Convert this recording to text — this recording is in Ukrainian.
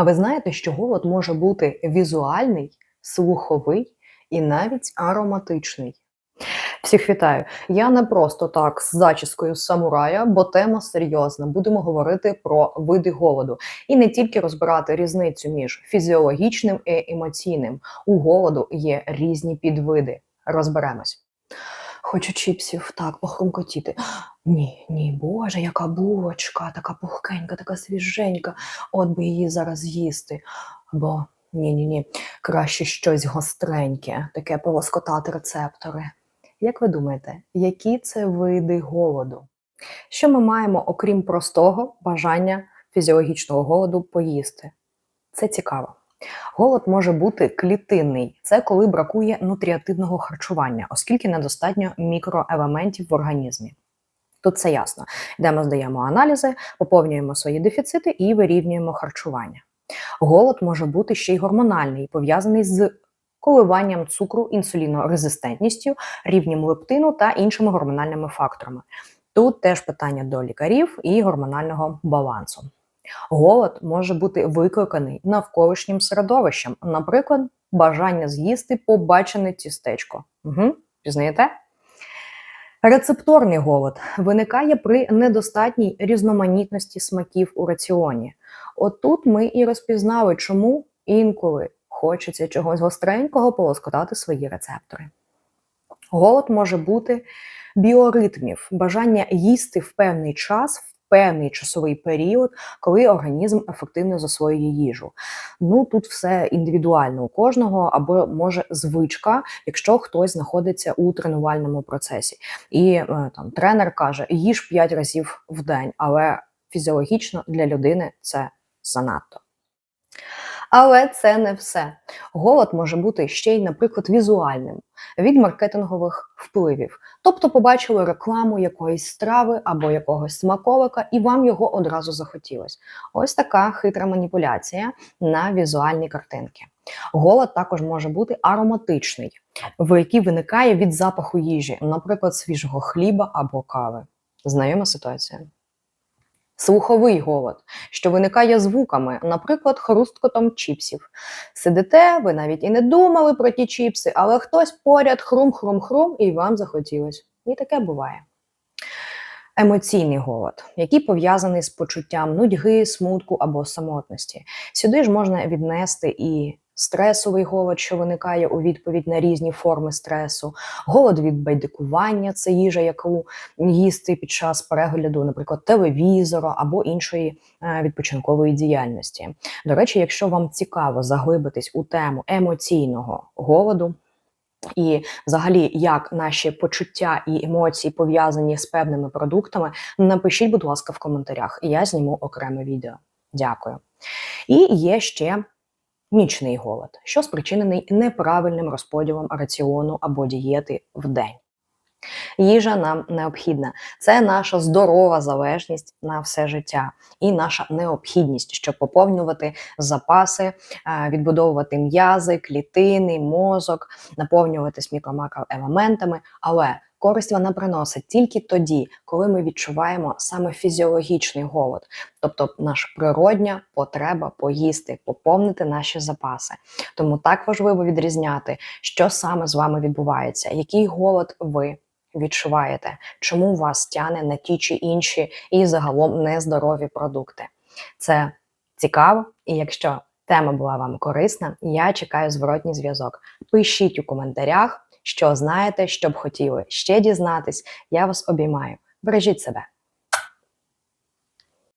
А ви знаєте, що голод може бути візуальний, слуховий і навіть ароматичний? Всіх вітаю! Я не просто так з зачіскою самурая, бо тема серйозна. Будемо говорити про види голоду і не тільки розбирати різницю між фізіологічним і емоційним. У голоду є різні підвиди. Розберемось. Хочу чіпсів, так, похрумкотіти. Ні, ні, боже, яка булочка, така пухкенька, така свіженька. От би її зараз їсти. Або ні, ні, ні, краще щось гостреньке, таке полоскотати рецептори. Як ви думаєте, які це види голоду? Що ми маємо, окрім простого бажання фізіологічного голоду поїсти? Це цікаво. Голод може бути клітинний, це коли бракує нутріативного харчування, оскільки недостатньо мікроелементів в організмі. Тут це ясно. Йдемо, здаємо аналізи, поповнюємо свої дефіцити і вирівнюємо харчування. Голод може бути ще й гормональний, пов'язаний з коливанням цукру, інсулінорезистентністю, рівнем лептину та іншими гормональними факторами. Тут теж питання до лікарів і гормонального балансу. Голод може бути викликаний навколишнім середовищем, наприклад, бажання з'їсти побачене тістечко. Угу, Пізнаєте? Рецепторний голод виникає при недостатній різноманітності смаків у раціоні. Отут ми і розпізнали, чому інколи хочеться чогось гостренького полоскотати свої рецептори. Голод може бути біоритмів, бажання їсти в певний час, певний часовий період, коли організм ефективно засвоює їжу. Ну тут все індивідуально у кожного, або може звичка, якщо хтось знаходиться у тренувальному процесі. І е, там тренер каже: їж 5 разів в день, але фізіологічно для людини це занадто. Але це не все. Голод може бути ще й, наприклад, візуальним від маркетингових впливів. Тобто побачили рекламу якоїсь страви або якогось смаковика, і вам його одразу захотілось. Ось така хитра маніпуляція на візуальні картинки. Голод також може бути ароматичний, в який виникає від запаху їжі, наприклад, свіжого хліба або кави. Знайома ситуація. Слуховий голод, що виникає звуками, наприклад, хрусткотом чіпсів. Сидите, ви навіть і не думали про ті чіпси, але хтось поряд хрум-хрум-хрум, і вам захотілось. І таке буває. Емоційний голод, який пов'язаний з почуттям нудьги, смутку або самотності. Сюди ж можна віднести і стресовий голод, що виникає у відповідь на різні форми стресу, голод від байдикування це їжа, яку їсти під час перегляду, наприклад, телевізора або іншої е, відпочинкової діяльності. До речі, якщо вам цікаво заглибитись у тему емоційного голоду. І, взагалі, як наші почуття і емоції пов'язані з певними продуктами, напишіть, будь ласка, в коментарях, і я зніму окреме відео. Дякую. І є ще нічний голод, що спричинений неправильним розподілом раціону або дієти в день. Їжа нам необхідна. Це наша здорова залежність на все життя і наша необхідність, щоб поповнювати запаси, е, відбудовувати м'язи, клітини, мозок, наповнюватись мікро-макроелементами. Але користь вона приносить тільки тоді, коли ми відчуваємо саме фізіологічний голод, тобто наша природня потреба поїсти, поповнити наші запаси. Тому так важливо відрізняти, що саме з вами відбувається, який голод ви відчуваєте, чому вас тяне на ті чи інші і загалом нездорові продукти. Це цікаво, і якщо тема була вам корисна, я чекаю зворотній зв'язок. Пишіть у коментарях, що знаєте, що б хотіли ще дізнатись. Я вас обіймаю. Бережіть себе.